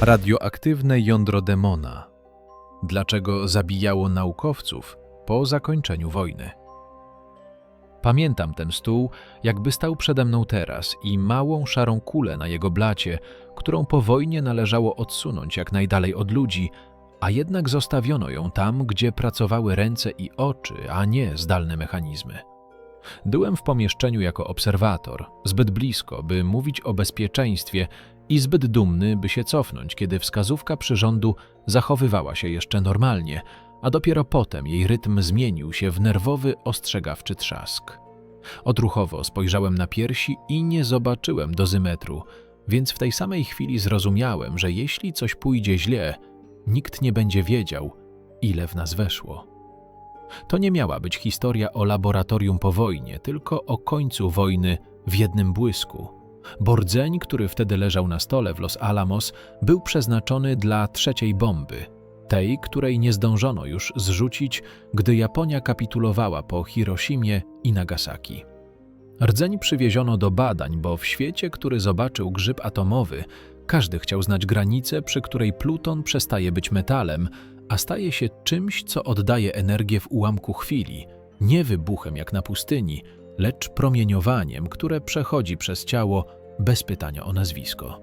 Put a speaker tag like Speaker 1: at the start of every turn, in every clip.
Speaker 1: Radioaktywne jądro demona. Dlaczego zabijało naukowców po zakończeniu wojny? Pamiętam ten stół, jakby stał przede mną teraz i małą szarą kulę na jego blacie, którą po wojnie należało odsunąć jak najdalej od ludzi, a jednak zostawiono ją tam, gdzie pracowały ręce i oczy, a nie zdalne mechanizmy. Byłem w pomieszczeniu jako obserwator, zbyt blisko, by mówić o bezpieczeństwie i zbyt dumny, by się cofnąć, kiedy wskazówka przyrządu zachowywała się jeszcze normalnie, a dopiero potem jej rytm zmienił się w nerwowy, ostrzegawczy trzask. Odruchowo spojrzałem na piersi i nie zobaczyłem dozymetru, więc w tej samej chwili zrozumiałem, że jeśli coś pójdzie źle, nikt nie będzie wiedział, ile w nas weszło. To nie miała być historia o laboratorium po wojnie, tylko o końcu wojny w jednym błysku. Bordzeń, który wtedy leżał na stole w Los Alamos, był przeznaczony dla trzeciej bomby, tej, której nie zdążono już zrzucić, gdy Japonia kapitulowała po Hiroshimie i Nagasaki. Rdzeń przywieziono do badań, bo w świecie, który zobaczył grzyb atomowy, każdy chciał znać granicę, przy której pluton przestaje być metalem, a staje się czymś, co oddaje energię w ułamku chwili, nie wybuchem jak na pustyni, lecz promieniowaniem, które przechodzi przez ciało bez pytania o nazwisko.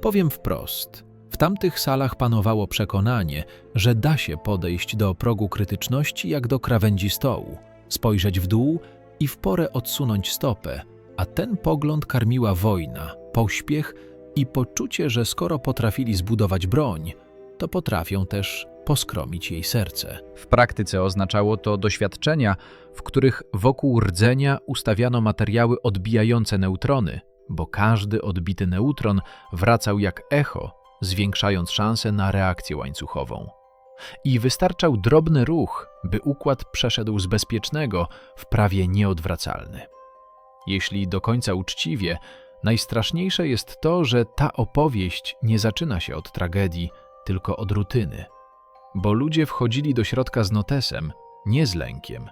Speaker 1: Powiem wprost, w tamtych salach panowało przekonanie, że da się podejść do progu krytyczności jak do krawędzi stołu, spojrzeć w dół i w porę odsunąć stopę, a ten pogląd karmiła wojna, pośpiech i poczucie, że skoro potrafili zbudować broń, to potrafią też poskromić jej serce.
Speaker 2: W praktyce oznaczało to doświadczenia, w których wokół rdzenia ustawiano materiały odbijające neutrony, bo każdy odbity neutron wracał jak echo, zwiększając szanse na reakcję łańcuchową. I wystarczał drobny ruch, by układ przeszedł z bezpiecznego w prawie nieodwracalny. Jeśli do końca uczciwie, najstraszniejsze jest to, że ta opowieść nie zaczyna się od tragedii, tylko od rutyny. Bo ludzie wchodzili do środka z notesem, nie z lękiem,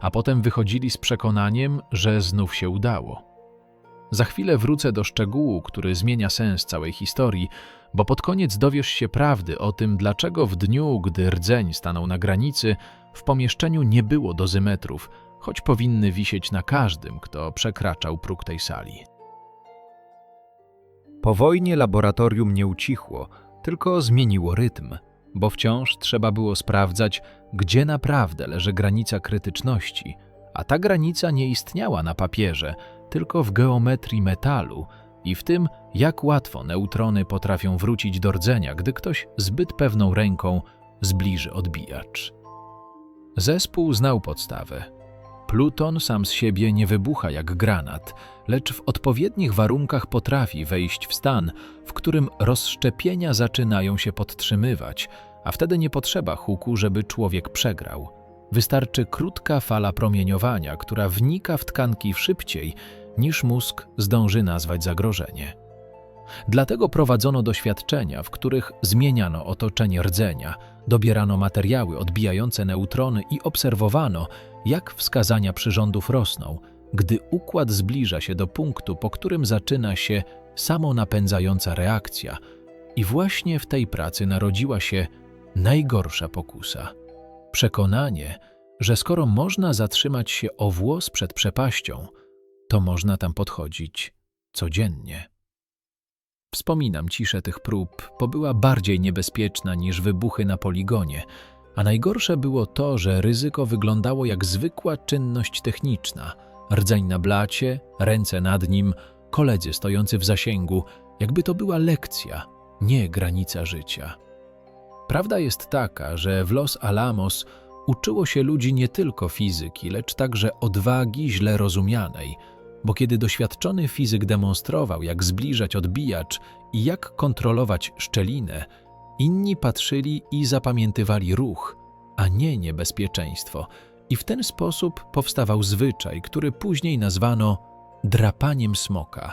Speaker 2: a potem wychodzili z przekonaniem, że znów się udało. Za chwilę wrócę do szczegółu, który zmienia sens całej historii, bo pod koniec dowiesz się prawdy o tym, dlaczego w dniu, gdy rdzeń stanął na granicy, w pomieszczeniu nie było dozymetrów, choć powinny wisieć na każdym, kto przekraczał próg tej sali.
Speaker 3: Po wojnie laboratorium nie ucichło, tylko zmieniło rytm, bo wciąż trzeba było sprawdzać, gdzie naprawdę leży granica krytyczności, a ta granica nie istniała na papierze, tylko w geometrii metalu i w tym, jak łatwo neutrony potrafią wrócić do rdzenia, gdy ktoś zbyt pewną ręką zbliży odbijacz. Zespół znał podstawę. Pluton sam z siebie nie wybucha jak granat, lecz w odpowiednich warunkach potrafi wejść w stan, w którym rozszczepienia zaczynają się podtrzymywać, a wtedy nie potrzeba huku, żeby człowiek przegrał. Wystarczy krótka fala promieniowania, która wnika w tkanki szybciej niż mózg zdąży nazwać zagrożenie. Dlatego prowadzono doświadczenia, w których zmieniano otoczenie rdzenia, dobierano materiały odbijające neutrony i obserwowano, jak wskazania przyrządów rosną, gdy układ zbliża się do punktu, po którym zaczyna się samonapędzająca reakcja. I właśnie w tej pracy narodziła się najgorsza pokusa. Przekonanie, że skoro można zatrzymać się o włos przed przepaścią, to można tam podchodzić codziennie. Wspominam ciszę tych prób, bo była bardziej niebezpieczna niż wybuchy na poligonie, a najgorsze było to, że ryzyko wyglądało jak zwykła czynność techniczna. Rdzeń na blacie, ręce nad nim, koledzy stojący w zasięgu, jakby to była lekcja, nie granica życia. Prawda jest taka, że w Los Alamos uczyło się ludzi nie tylko fizyki, lecz także odwagi źle rozumianej – bo kiedy doświadczony fizyk demonstrował, jak zbliżać odbijacz i jak kontrolować szczelinę, inni patrzyli i zapamiętywali ruch, a nie niebezpieczeństwo. I w ten sposób powstawał zwyczaj, który później nazwano drapaniem smoka,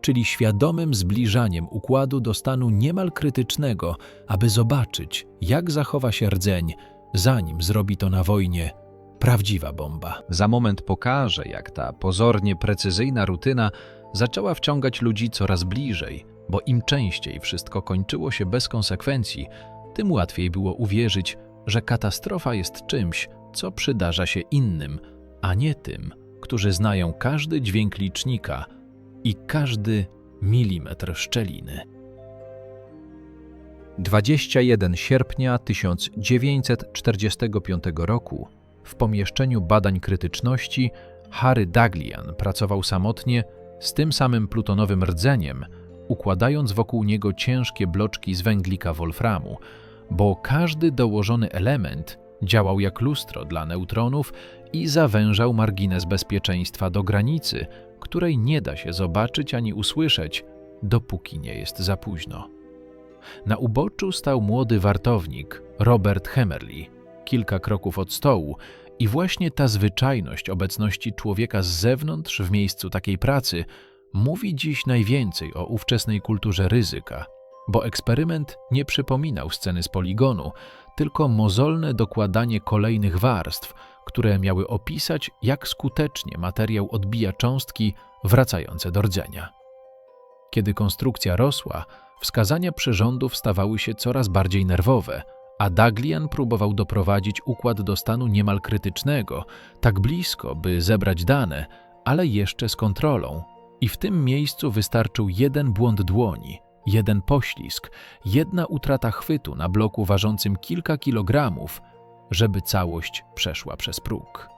Speaker 3: czyli świadomym zbliżaniem układu do stanu niemal krytycznego, aby zobaczyć, jak zachowa się rdzeń, zanim zrobi to na wojnie prawdziwa bomba.
Speaker 2: Za moment pokażę, jak ta pozornie precyzyjna rutyna zaczęła wciągać ludzi coraz bliżej,
Speaker 3: bo im częściej wszystko kończyło się bez konsekwencji, tym łatwiej było uwierzyć, że katastrofa jest czymś, co przydarza się innym, a nie tym, którzy znają każdy dźwięk licznika i każdy milimetr szczeliny. 21 sierpnia 1945 roku w pomieszczeniu badań krytyczności Harry Daglian pracował samotnie z tym samym plutonowym rdzeniem, układając wokół niego ciężkie bloczki z węglika wolframu, bo każdy dołożony element działał jak lustro dla neutronów i zawężał margines bezpieczeństwa do granicy, której nie da się zobaczyć ani usłyszeć, dopóki nie jest za późno. Na uboczu stał młody wartownik, Robert Hemerly, kilka kroków od stołu, i właśnie ta zwyczajność obecności człowieka z zewnątrz w miejscu takiej pracy mówi dziś najwięcej o ówczesnej kulturze ryzyka, bo eksperyment nie przypominał sceny z poligonu, tylko mozolne dokładanie kolejnych warstw, które miały opisać, jak skutecznie materiał odbija cząstki wracające do rdzenia. Kiedy konstrukcja rosła, wskazania przyrządów stawały się coraz bardziej nerwowe, a Daglian próbował doprowadzić układ do stanu niemal krytycznego, tak blisko, by zebrać dane, ale jeszcze z kontrolą. I w tym miejscu wystarczył jeden błąd dłoni, jeden poślizg, jedna utrata chwytu na bloku ważącym kilka kilogramów, żeby całość przeszła przez próg.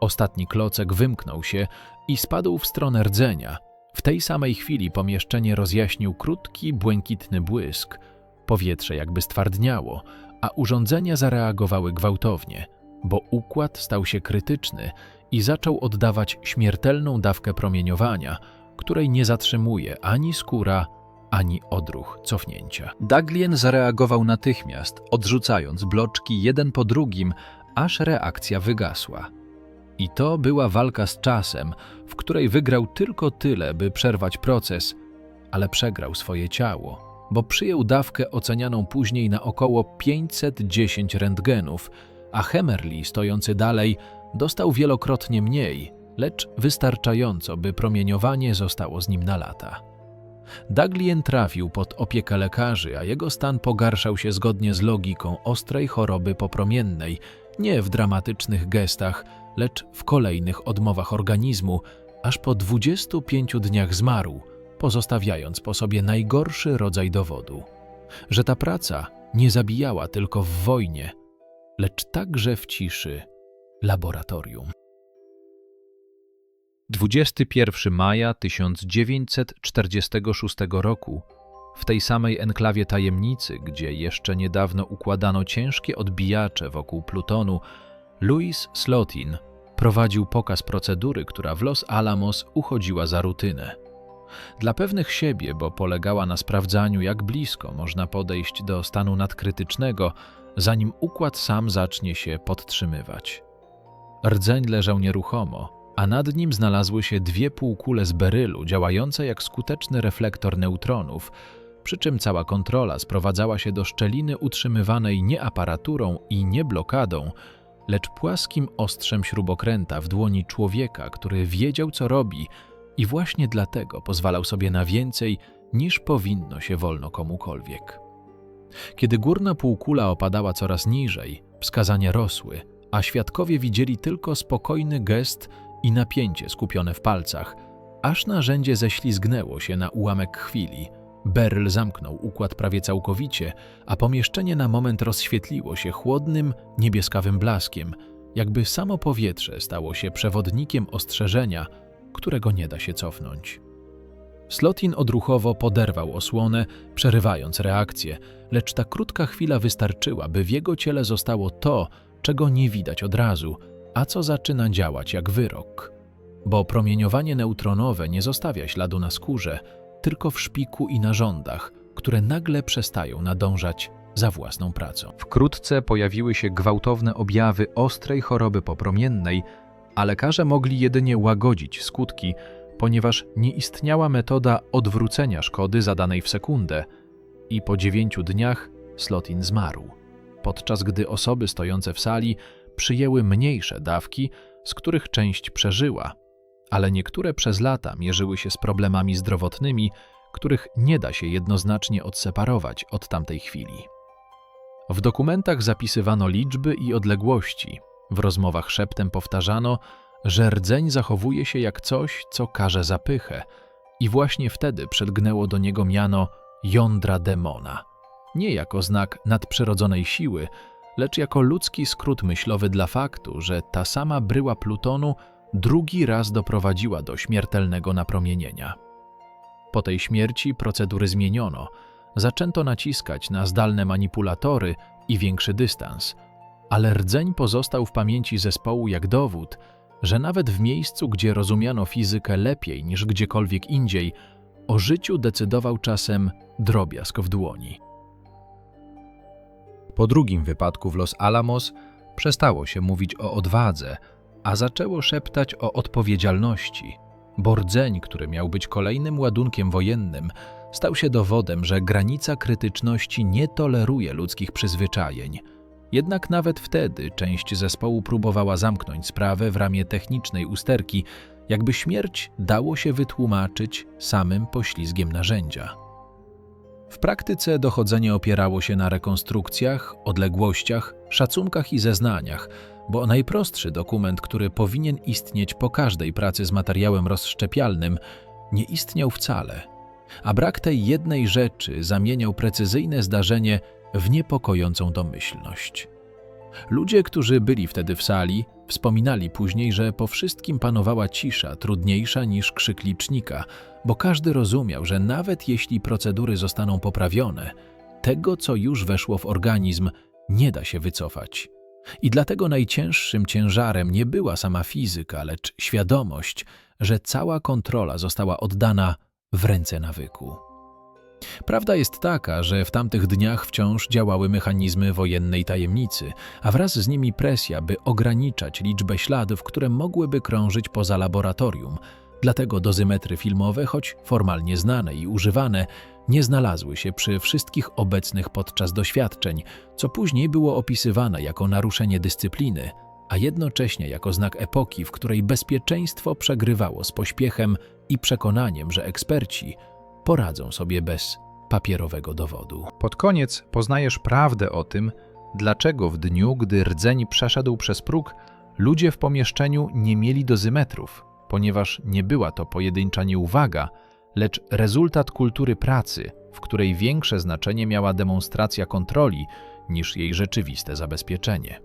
Speaker 3: Ostatni klocek wymknął się i spadł w stronę rdzenia. W tej samej chwili pomieszczenie rozjaśnił krótki, błękitny błysk. Powietrze jakby stwardniało, a urządzenia zareagowały gwałtownie, bo układ stał się krytyczny i zaczął oddawać śmiertelną dawkę promieniowania, której nie zatrzymuje ani skóra, ani odruch cofnięcia. Daglien zareagował natychmiast, odrzucając bloczki jeden po drugim, aż reakcja wygasła. I to była walka z czasem, w której wygrał tylko tyle, by przerwać proces, ale przegrał swoje ciało, bo przyjął dawkę ocenianą później na około 510 rentgenów, a Hemerly, stojący dalej, dostał wielokrotnie mniej, lecz wystarczająco, by promieniowanie zostało z nim na lata. Daglien trafił pod opiekę lekarzy, a jego stan pogarszał się zgodnie z logiką ostrej choroby popromiennej, nie w dramatycznych gestach, lecz w kolejnych odmowach organizmu, aż po 25 dniach zmarł, pozostawiając po sobie najgorszy rodzaj dowodu, że ta praca nie zabijała tylko w wojnie, lecz także w ciszy laboratorium. 21 maja 1946 roku, w tej samej enklawie tajemnicy, gdzie jeszcze niedawno układano ciężkie odbijacze wokół Plutonu, Louis Slotin prowadził pokaz procedury, która w Los Alamos uchodziła za rutynę. Dla pewnych siebie, bo polegała na sprawdzaniu, jak blisko można podejść do stanu nadkrytycznego, zanim układ sam zacznie się podtrzymywać. Rdzeń leżał nieruchomo, a nad nim znalazły się dwie półkule z berylu działające jak skuteczny reflektor neutronów, przy czym cała kontrola sprowadzała się do szczeliny utrzymywanej nie aparaturą i nie blokadą, lecz płaskim ostrzem śrubokręta w dłoni człowieka, który wiedział, co robi i właśnie dlatego pozwalał sobie na więcej, niż powinno się wolno komukolwiek. Kiedy górna półkula opadała coraz niżej, wskazania rosły, a świadkowie widzieli tylko spokojny gest i napięcie skupione w palcach, aż narzędzie ześlizgnęło się na ułamek chwili. Beryl zamknął układ prawie całkowicie, a pomieszczenie na moment rozświetliło się chłodnym, niebieskawym blaskiem, jakby samo powietrze stało się przewodnikiem ostrzeżenia, którego nie da się cofnąć. Slotin odruchowo poderwał osłonę, przerywając reakcję, lecz ta krótka chwila wystarczyła, by w jego ciele zostało to, czego nie widać od razu, a co zaczyna działać jak wyrok. Bo promieniowanie neutronowe nie zostawia śladu na skórze, tylko w szpiku i narządach, które nagle przestają nadążać za własną pracą. Wkrótce pojawiły się gwałtowne objawy ostrej choroby popromiennej, a lekarze mogli jedynie łagodzić skutki, ponieważ nie istniała metoda odwrócenia szkody zadanej w sekundę i po dziewięciu dniach Slotin zmarł, podczas gdy osoby stojące w sali przyjęły mniejsze dawki, z których część przeżyła, ale niektóre przez lata mierzyły się z problemami zdrowotnymi,
Speaker 2: których nie da się jednoznacznie odseparować od tamtej chwili. W dokumentach zapisywano liczby i odległości, w rozmowach szeptem powtarzano, że rdzeń zachowuje się jak coś, co każe zapychę, i właśnie wtedy przedgnęło do niego miano jądra demona. Nie jako znak nadprzyrodzonej siły, lecz jako ludzki skrót myślowy dla faktu, że ta sama bryła Plutonu drugi raz doprowadziła do śmiertelnego napromienienia. Po tej śmierci procedury zmieniono, zaczęto naciskać na zdalne manipulatory i większy dystans, ale rdzeń pozostał w pamięci zespołu jak dowód, że nawet w miejscu, gdzie rozumiano fizykę lepiej niż gdziekolwiek indziej, o życiu decydował czasem drobiazg w dłoni.
Speaker 3: Po drugim wypadku w Los Alamos przestało się mówić o odwadze, a zaczęło szeptać o odpowiedzialności. Bo rdzeń, który miał być kolejnym ładunkiem wojennym, stał się dowodem, że granica krytyczności nie toleruje ludzkich przyzwyczajeń. Jednak nawet wtedy część zespołu próbowała zamknąć sprawę w ramię technicznej usterki, jakby śmierć dało się wytłumaczyć samym poślizgiem narzędzia. W praktyce dochodzenie opierało się na rekonstrukcjach, odległościach, szacunkach i zeznaniach, bo najprostszy dokument, który powinien istnieć po każdej pracy z materiałem rozszczepialnym, nie istniał wcale, a brak tej jednej rzeczy zamieniał precyzyjne zdarzenie w niepokojącą domyślność. Ludzie, którzy byli wtedy w sali, wspominali później, że po wszystkim panowała cisza trudniejsza niż krzyk licznika, bo każdy rozumiał, że nawet jeśli procedury zostaną poprawione, tego, co już weszło w organizm, nie da się wycofać. I dlatego najcięższym ciężarem nie była sama fizyka, lecz świadomość, że cała kontrola została oddana w ręce nawyku. Prawda jest taka, że w tamtych dniach wciąż działały mechanizmy wojennej tajemnicy, a wraz z nimi presja, by ograniczać liczbę śladów, które mogłyby krążyć poza laboratorium. Dlatego dozymetry filmowe, choć formalnie znane i używane, nie znalazły się przy wszystkich obecnych podczas doświadczeń, co później było opisywane jako naruszenie dyscypliny, a jednocześnie jako znak epoki, w której bezpieczeństwo przegrywało z pośpiechem i przekonaniem, że eksperci poradzą sobie bez papierowego dowodu.
Speaker 2: Pod koniec poznajesz prawdę o tym, dlaczego w dniu, gdy rdzeń przeszedł przez próg, ludzie w pomieszczeniu nie mieli dozymetrów, ponieważ nie była to pojedyncza nieuwaga, lecz rezultat kultury pracy, w której większe znaczenie miała demonstracja kontroli niż jej rzeczywiste zabezpieczenie.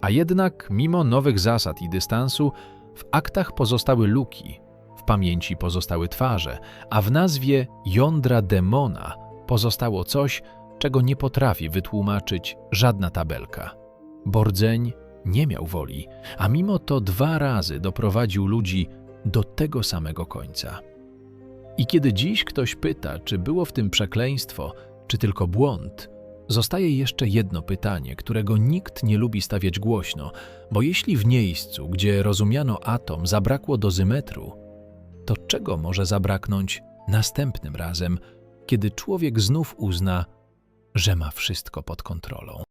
Speaker 2: A jednak, mimo nowych zasad i dystansu, w aktach pozostały luki, pamięci pozostały twarze, a w nazwie jądra demona pozostało coś, czego nie potrafi wytłumaczyć żadna tabelka. Bordzeń nie miał woli, a mimo to dwa razy doprowadził ludzi do tego samego końca. I kiedy dziś ktoś pyta, czy było w tym przekleństwo, czy tylko błąd, zostaje jeszcze jedno pytanie, którego nikt nie lubi stawiać głośno, bo jeśli w miejscu, gdzie rozumiano atom, zabrakło dozymetru, to czego może zabraknąć następnym razem, kiedy człowiek znów uzna, że ma wszystko pod kontrolą?